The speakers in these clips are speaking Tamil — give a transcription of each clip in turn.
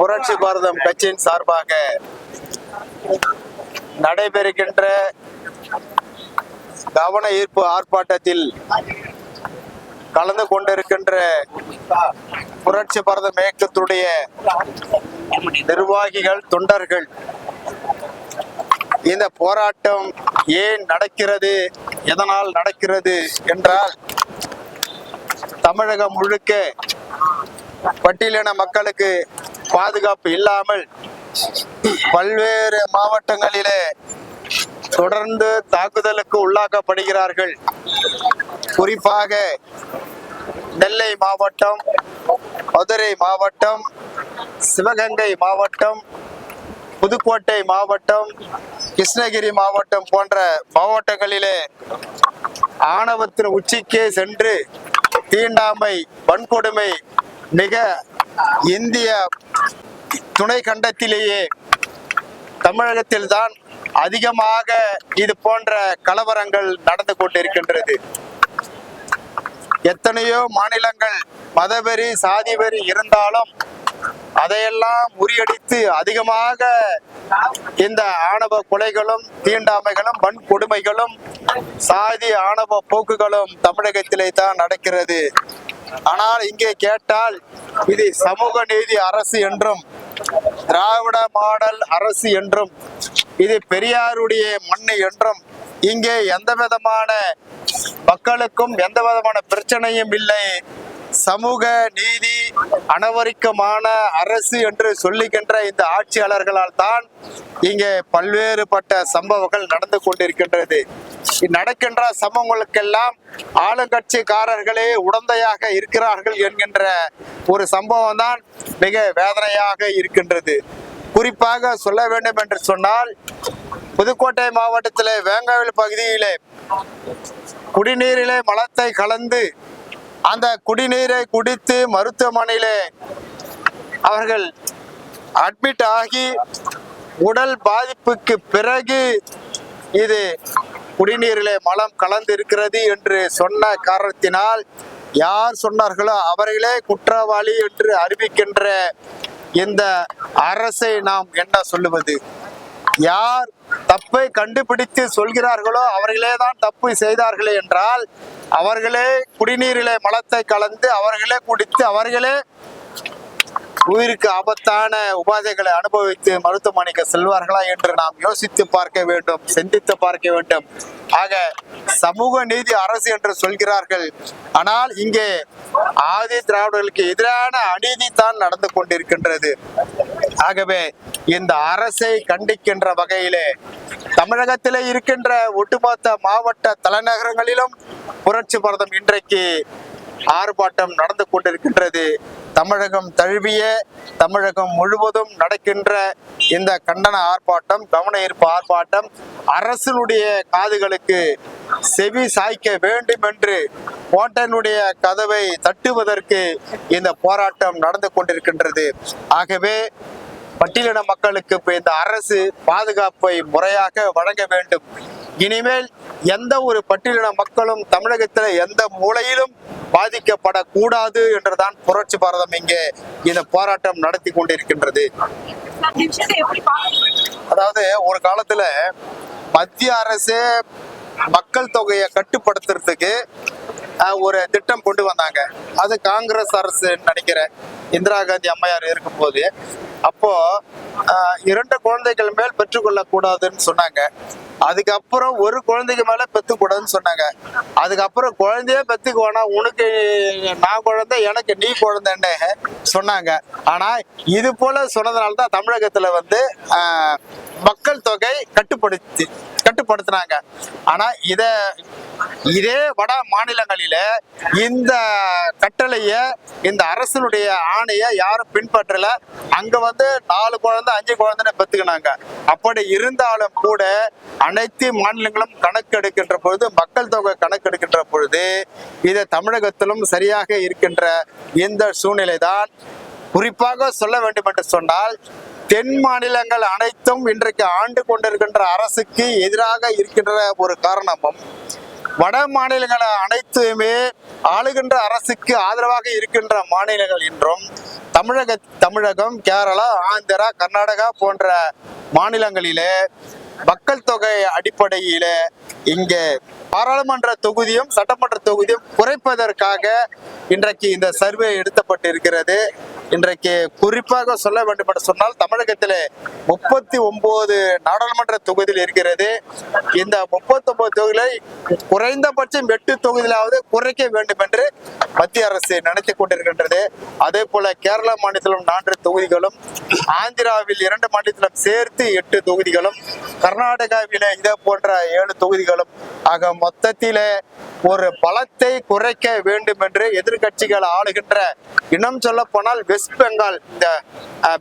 புரட்சி பாரதம் கட்சியின் சார்பாக நடைபெறுகின்ற கவன ஈர்ப்பு ஆர்ப்பாட்டத்தில் கலந்து கொண்டிருக்கின்ற புரட்சி பாரதம் இயக்கத்துடைய நிர்வாகிகள் தொண்டர்கள் இந்த போராட்டம் ஏன் நடக்கிறது எதனால் நடக்கிறது என்றால் தமிழகம் முழுக்க பட்டியலின மக்களுக்கு பாதுகாப்பு இல்லாமல் பல்வேறு மாவட்டங்களிலே தொடர்ந்து தாக்குதலுக்கு உள்ளாக்கப்படுகிறார்கள். குறிப்பாக நெல்லை மாவட்டம் மதுரை மாவட்டம் சிவகங்கை மாவட்டம் புதுக்கோட்டை மாவட்டம் கிருஷ்ணகிரி மாவட்டம் போன்ற மாவட்டங்களிலே ஆணவத்தின் உச்சிக்கே சென்று தீண்டாமை வன்கொடுமை மிக இந்திய துணை கண்டத்திலேயே தமிழகத்தில்தான் அதிகமாக இது போன்ற கலவரங்கள் நடந்து கொண்டிருக்கின்றது. எத்தனையோ மாநிலங்கள் மதவெறி சாதி வெறி இருந்தாலும் அதையெல்லாம் முறியடித்து அதிகமாக இந்த ஆணவ கொலைகளும் தீண்டாமைகளும் வன்கொடுமைகளும் சாதி ஆணவ போக்குகளும் தமிழகத்திலே தான் நடக்கிறது. ஆனால் இங்கே கேட்டால் இது சமூக நீதி அரசு என்றும் திராவிட மாடல் அரசு என்றும் இது பெரியாருடைய மண்ணு என்றும் இங்கே எந்த விதமான மக்களுக்கும் எந்த விதமான பிரச்சனையும் இல்லை. சமூக நீதி அனவரிக்கமான அரசு என்று சொல்லுகின்ற இந்த ஆட்சியாளர்களால் தான் இங்கே பல்வேறுபட்ட சம்பவங்கள் நடந்து கொண்டிருக்கின்றது. நடக்கின்ற சம்பவங்களுக்கெல்லாம் ஆளுங்கட்சிக்காரர்களே உடந்தையாக இருக்கிறார்கள் என்கின்ற ஒரு சம்பவம் தான் மிக வேதனையாக இருக்கின்றது. குறிப்பாக சொல்ல வேண்டும் என்று சொன்னால் புதுக்கோட்டை மாவட்டத்திலே வேங்காவில் பகுதியிலே குடிநீரிலே மலத்தை கலந்து அந்த குடிநீரை குடித்து மருத்துவமனையிலே அவர்கள் அட்மிட் ஆகி உடல் பாதிப்புக்கு பிறகு இது குடிநீரிலே மலம் கலந்து இருக்கிறது என்று சொன்ன காரணத்தினால் யார் சொன்னார்களோ அவர்களே குற்றவாளி என்று அறிவிக்கின்ற இந்த அரசை நாம் என்ன சொல்லுவது? யார் தப்பை கண்டுபிடித்து சொல்கிறார்களோ அவர்களே தான் தப்பு செய்தார்களே என்றால் அவர்களே குடிநீரிலே மலத்தை கலந்து அவர்களே குடித்து அவர்களே உயிருக்கு ஆபத்தான உபாதைகளை அனுபவித்து மருத்துவமனைக்கு செல்வார்களா என்று நாம் யோசித்து பார்க்க வேண்டும் சிந்தித்து பார்க்க வேண்டும். ஆக சமூக நீதி அரசு என்று சொல்கிறார்கள். ஆனால் இங்கே ஆதி திராவிடர்களுக்கு எதிரான அநீதி தான் நடந்து கொண்டிருக்கின்றது. ஆகவே இந்த அரசை கண்டிக்கின்ற வகையிலே தமிழகத்திலே இருக்கின்ற ஒட்டுமொத்த மாவட்ட தலைநகரங்களிலும் புரட்சி பாரதம் இன்றைக்கு ஆர்ப்பாட்டம் நடந்து கொண்டிருக்கின்றது. தமிழகம் தழுவிய தமிழகம் முழுவதும் நடக்கின்ற இந்த கண்டன ஆர்ப்பாட்டம் கவன ஈர்ப்பு ஆர்ப்பாட்டம் அரசனுடைய காதுகளுக்கு செவி சாய்க்க வேண்டும் என்று கோட்டனுடைய கதவை தட்டுவதற்கு இந்த போராட்டம் நடந்து கொண்டிருக்கின்றது. ஆகவே பட்டியலின மக்களுக்கு இந்த அரசு பாதுகாப்பை முறையாக வழங்க வேண்டும். இனிமேல் எந்த ஒரு பட்டியலின மக்களும் தமிழகத்தில் எந்த மூலையிலும் பாதிக்கப்படக்கூடாது என்றுதான் புரட்சி பாரதம் இங்கே இந்த போராட்டம் நடத்தி கொண்டிருக்கின்றது. அதாவது ஒரு காலத்துல மத்திய அரசே மக்கள் தொகையை கட்டுப்படுத்துறதுக்கு அஹ், ஒரு திட்டம் கொண்டு வந்தாங்க. அது காங்கிரஸ் அரசு நினைக்கிறேன். இந்திரா காந்தி அம்மையார் இருக்கும்போது. அப்போ இரண்டு குழந்தைகள் மேல் பெற்றுக்கொள்ள கூடாதுன்னு சொன்னாங்க. அதுக்கப்புறம் ஒரு குழந்தைக்கு மேல பெத்துக்கூடாதுன்னு சொன்னாங்க. அதுக்கப்புறம் குழந்தையே பெத்துக்கு வேணா உனக்கு நான் குழந்தை எனக்கு நீ குழந்தைன்னு சொன்னாங்க. ஆனா இது போல சொன்னதுனால தான் தமிழகத்துல வந்து ஆஹ், மக்கள் தொகை கட்டுப்படுத்தி கட்டுப்படுத்தினாங்க. ஆனா இத இதே வட மாநிலங்களில இந்த கட்டளைய இந்த அரசனுடைய ஆணைய யாரும் பின்பற்றல. அங்க வந்து நாலு குழந்தை அஞ்சு குழந்தைன்னு பெத்துக்கினாங்க. அப்படி இருந்தாலும் கூட அனைத்து மாநிலங்களும் கணக்கெடுக்கின்ற பொழுது மக்கள் தொகை கணக்கெடுக்கின்ற பொழுது இது தமிழகத்திலும் சரியாக இருக்கின்ற இந்த சூழ்நிலை தான் குறிப்பாக சொல்ல வேண்டும் என்று சொன்னால் தென் மாநிலங்கள் அனைத்தும் இன்றைக்கு ஆண்டு கொண்டிருக்கின்ற அரசுக்கு எதிராக இருக்கின்ற ஒரு காரணமும் வட மாநிலங்கள் அனைத்துமே ஆளுகின்ற அரசுக்கு ஆதரவாக இருக்கின்ற மாநிலங்கள் என்றும் தமிழக தமிழகம் கேரளா ஆந்திரா கர்நாடகா போன்ற மாநிலங்களிலே மக்கள் தொகை அடிப்படையில இங்கே பாராளுமன்ற தொகுதியும் சட்டமன்ற தொகுதியும் குறைப்பதற்காக இன்றைக்கு இந்த சர்வே எடுத்தப்பட்டிருக்கிறது. இன்றைக்கு குறிப்பாக சொல்ல வேண்டும் என்று சொன்னால் தமிழகத்தில் முப்பத்தி ஒன்பது நாடாளுமன்ற தொகுதியில் இருக்கிறது. இந்த முப்பத்தி ஒன்பது தொகுதிகளை குறைந்தபட்சம் எட்டு தொகுதியிலாவது குறைக்க வேண்டும் என்று மத்திய அரசு நினைத்துக் கொண்டிருக்கின்றது. அதே போல கேரள மாநிலத்திலும் நான்கு தொகுதிகளும் ஆந்திராவில் இரண்டு மாநிலத்திலும் சேர்த்து எட்டு தொகுதிகளும் கர்நாடகாவில இதே போன்ற ஏழு தொகுதிகளும் ஆக மொத்தத்திலே ஒரு பலத்தை குறைக்க வேண்டும் என்று எதிர்க்கட்சிகள் ஆளுகின்ற இன்னும் சொல்ல போனால் வெஸ்ட் பெங்கால் இந்த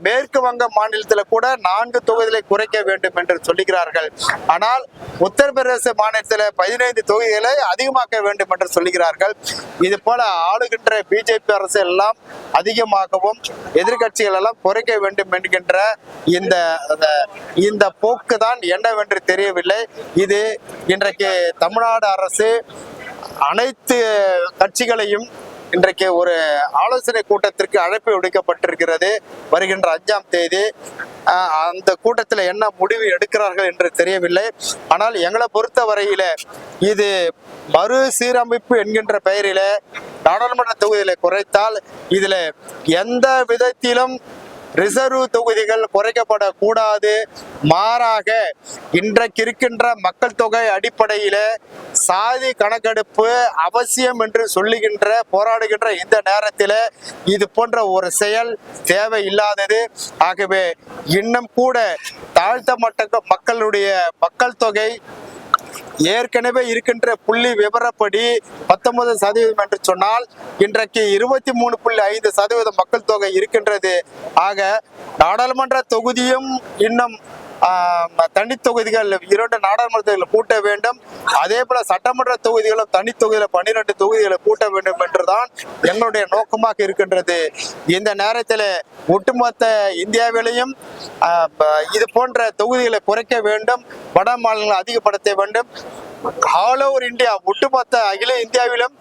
மேற்கு வங்க மாநிலத்தில் கூட நான்கு தொகுதிகளை குறைக்க வேண்டும் என்று சொல்லுகிறார்கள். ஆனால் உத்தரப்பிரதேச மாநிலத்தில் பதினைந்து தொகுதிகளை அதிகமாக்க வேண்டும் என்று சொல்லுகிறார்கள். இது போல ஆளுகின்ற பிஜேபி அரசு எல்லாம் அதிகமாகவும் எதிர்க்கட்சிகள் எல்லாம் குறைக்க வேண்டும் என்கின்ற இந்த அந்த- இந்த போக்கு தான் என்னவென்று தெரியவில்லை. இது இன்றைக்கு தமிழ்நாடு அரசு அனைத்து கட்சிகளையும் இன்றைக்கு ஒரு ஆலோசனை கூட்டத்திற்கு அழைப்பு விடுக்கப்பட்டிருக்கிறது. வருகின்ற அஞ்சாம் தேதி அந்த கூட்டத்தில் என்ன முடிவு எடுக்கிறார்கள் என்று தெரியவில்லை. ஆனால் எங்களை பொறுத்த வரையில இது மறு சீரமைப்பு என்கின்ற பெயரில நாடாளுமன்ற தொகுதிகளை குறைத்தால் இதுல எந்த விதத்திலும் ரிசர்வ் தொகுதிகள் குறைக்கப்படக்கூடாது. மாறாக இன்றைக்கு இருக்கின்ற மக்கள் தொகை அடிப்படையில சாதி கணக்கெடுப்பு அவசியம் என்று சொல்லுகின்ற போராடுகின்ற இந்த நேரத்தில் இது போன்ற ஒரு செயல் தேவையில்லாதது. ஆகவே இன்னும் கூட தாழ்த்தப்பட்ட மக்களுடைய மக்கள் தொகை ஏற்கனவே இருக்கின்ற புள்ளி விவரப்படி பத்தொன்பது சதவீதம் என்று சொன்னால் இன்றைக்கு இருபத்தி மூணு புள்ளி ஐந்து சதவீதம் மக்கள் தொகை இருக்கின்றது. ஆக நாடாளுமன்ற தொகுதியும் இன்னும் ஆஹ், தனி தொகுதிகள் இரண்டு நாடாளுமன்ற தொகுதிகளை கூட்ட வேண்டும். அதே போல சட்டமன்ற தொகுதிகளும் தனி தொகுதியில பன்னிரண்டு தொகுதிகளை கூட்ட வேண்டும் என்றுதான் எங்களுடைய நோக்கமாக இருக்கின்றது. இந்த நேரத்தில் ஒட்டுமொத்த இந்தியாவிலையும் இது போன்ற தொகுதிகளை குறைக்க வேண்டும். வட மாநிலங்களை அதிகப்படுத்த வேண்டும். ஆல் ஓவர் இந்தியா ஒட்டுமொத்த அகில இந்தியாவிலும்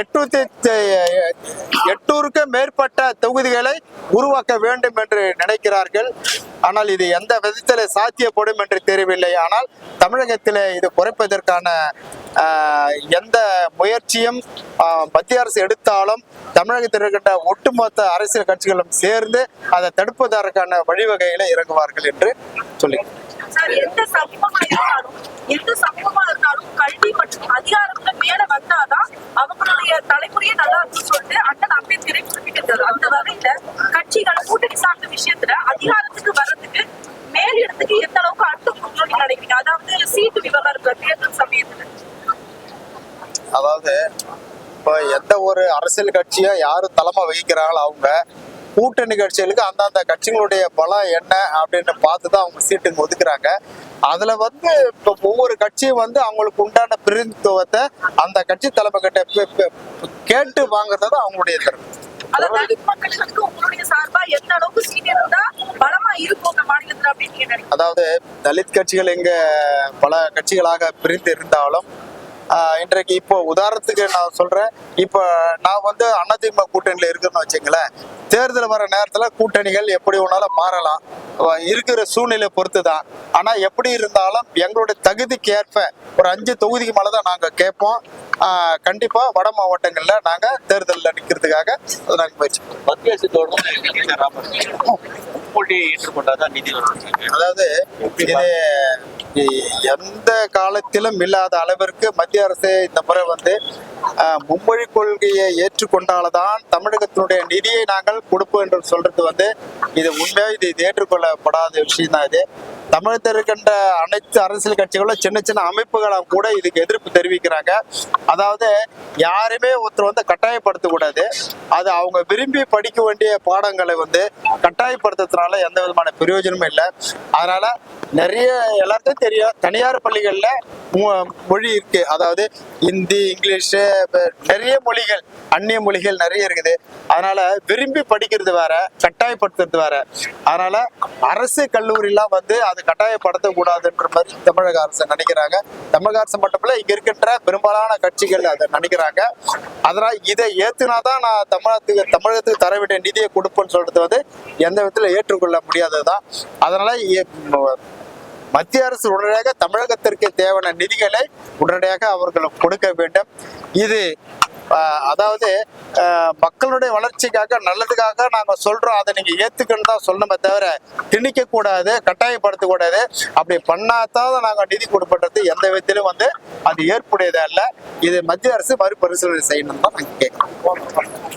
எட்நூத்தி எட்டூருக்கு மேற்பட்ட தொகுதிகளை உருவாக்க வேண்டும் என்று நினைக்கிறார்கள். ஆனால் இது எந்த விதத்தில் சாத்தியப்படும் என்று தெரியவில்லை. ஆனால் தமிழகத்தில் இது குறைப்பதற்கான ஆஹ், எந்த முயற்சியும் மத்திய அரசு எடுத்தாலும் தமிழகத்தில் இருக்கின்ற ஒட்டுமொத்த அரசியல் கட்சிகளும் சேர்ந்து அதை தடுப்பதற்கான வழிவகையில இறங்குவார்கள் என்று சொல்லி எந்த சமூகமா இருந்தாலும் எந்த சமூகமா இருந்தாலும் கல்வி மற்றும் அதிகாரத்துல மேல வந்தாதான் அவங்களுடைய தலைமுறையே நல்லா இருக்குன்னு சொல்லிட்டு அண்ணன் அம்பேத்கரை குறிப்பிட்டிருக்காரு. அந்த வகையில கட்சிகள் கூட்டணி சார்ந்த விஷயத்துல அதிகாரத்துக்கு வர்றதுக்கு மேலிடத்துக்கு எந்த அளவுக்கு அடுத்த கொடுக்கணும்னு அதாவது சீட்டு விவகாரத்துல தேர்தல் சமயத்துல. அதாவது இப்போ எந்த ஒரு அரசியல் கட்சியும் யாரு தலைமை வகிக்கிறாங்களோ அவங்க கூட்டணி கட்சிகளுக்கு அந்தந்த கட்சிகளுடைய பலம் என்ன அப்படின்னு பார்த்து தான் அவங்க சீட்டுங்க ஒதுக்குறாங்க. அதுல வந்து இப்போ ஒவ்வொரு கட்சியும் வந்து அவங்களுக்கு உண்டான பிரதிநிதித்துவத்தை அந்த கட்சி தலைமை கிட்ட கேட்டு வாங்குறது தான் அவங்களுடைய திறமை. அதாவது தலித் கட்சிகள் இங்க பல கட்சிகளாக பிரிந்து இருந்தாலும் இன்றைக்கு இப்போ உதாரணத்துக்கு நான் சொல்றேன். இப்போ நான் வந்து அதிமுக கூட்டணியில இருக்குன்னு வச்சுங்களேன். தேர்தல் வர நேரத்துல கூட்டணிகள் எப்படி வேணாலும் மாறலாம். இருக்கிற சூழ்நிலை பொறுத்து தான் ஆனா எப்படி இருந்தாலும் எங்களுடைய தகுதிக்கு ஏற்ப ஒரு அஞ்சு தொகுதிக்கு மேல தான் நாங்க கேட்போம். ஆஹ், கண்டிப்பா வட மாவட்டங்கள்ல நாங்க தேர்தலில் நிக்கிறதுக்காக அதை நாங்க முயற்சி அதாவது இது எந்த காலத்திலும் இல்லாத அளவிற்கு மத்திய அரசு இந்த முறை வந்து மும்மொழி கொள்கையை ஏற்றுக்கொண்டால்தான் தமிழகத்தினுடைய நிதியை நாங்கள் கொடுப்போம் என்று சொல்றது வந்து இது உண்மையாக இது இது ஏற்றுக்கொள்ளப்படாத விஷயம் தான் இது. தமிழகத்தில் இருக்கின்ற அனைத்து அரசியல் கட்சிகளும் சின்ன சின்ன அமைப்புகளும் கூட இதுக்கு எதிர்ப்பு தெரிவிக்கிறாங்க. அதாவது யாருமே ஒருத்தர் வந்து கட்டாயப்படுத்தக்கூடாது. அது அவங்க விரும்பி படிக்க வேண்டிய பாடங்களை வந்து கட்டாயப்படுத்துறதுனால எந்த விதமான பிரயோஜனமும் இல்லை. அதனால நிறைய எல்லாருக்கும் தெரியும் தனியார் பள்ளிகள்ல மொ- மொழி இருக்கு. அதாவது ஹிந்தி இங்கிலீஷு நிறைய மொழிகள் அந்நிய மொழிகள் நிறைய இருக்குது. அதனால விரும்பி படிக்கிறது வேற கட்டாயப்படுத்துறது வேற. அதனால அரசு கல்லூரிலாம் வந்து அது கட்டாயப்படுத்த கூடாதுன்ற மாதிரி தமிழக அரசு நினைக்கிறாங்க. தமிழக அரசு மட்டுமல்ல இங்க இருக்கின்ற பெரும்பாலான கட்சிகள் அதை நினைக்கிறாங்க. அதனால இதை ஏத்துனாதான் நான் தமிழகத்துக்கு தமிழகத்துக்கு தர வேண்டிய நிதியை கொடுப்பேன்னு சொல்றது வந்து எந்த விதத்துல ஏற்றுக்கொள்ள முடியாததுதான். அதனால மத்திய அரசு உடனடியாக தமிழகத்திற்கு தேவையான நிதிகளை உடனடியாக அவர்கள் கொடுக்க வேண்டும். இது அதாவது மக்களுடைய வளர்ச்சிக்காக நல்லதுக்காக நாங்க சொல்றோம். அதை நீங்க ஏத்துக்கணும் தான் சொல்லணுமே தவிர திணிக்க கூடாது கட்டாயப்படுத்த கூடாது அப்படி பண்ணாதான் நாங்க நிதி கொடுப்பது எந்த விதத்திலும் வந்து அது ஏற்புடையது அல்ல இது மத்திய அரசு மறுபரிசீலனை செய்யணும் தான் நாங்கள் கேட்கிறோம்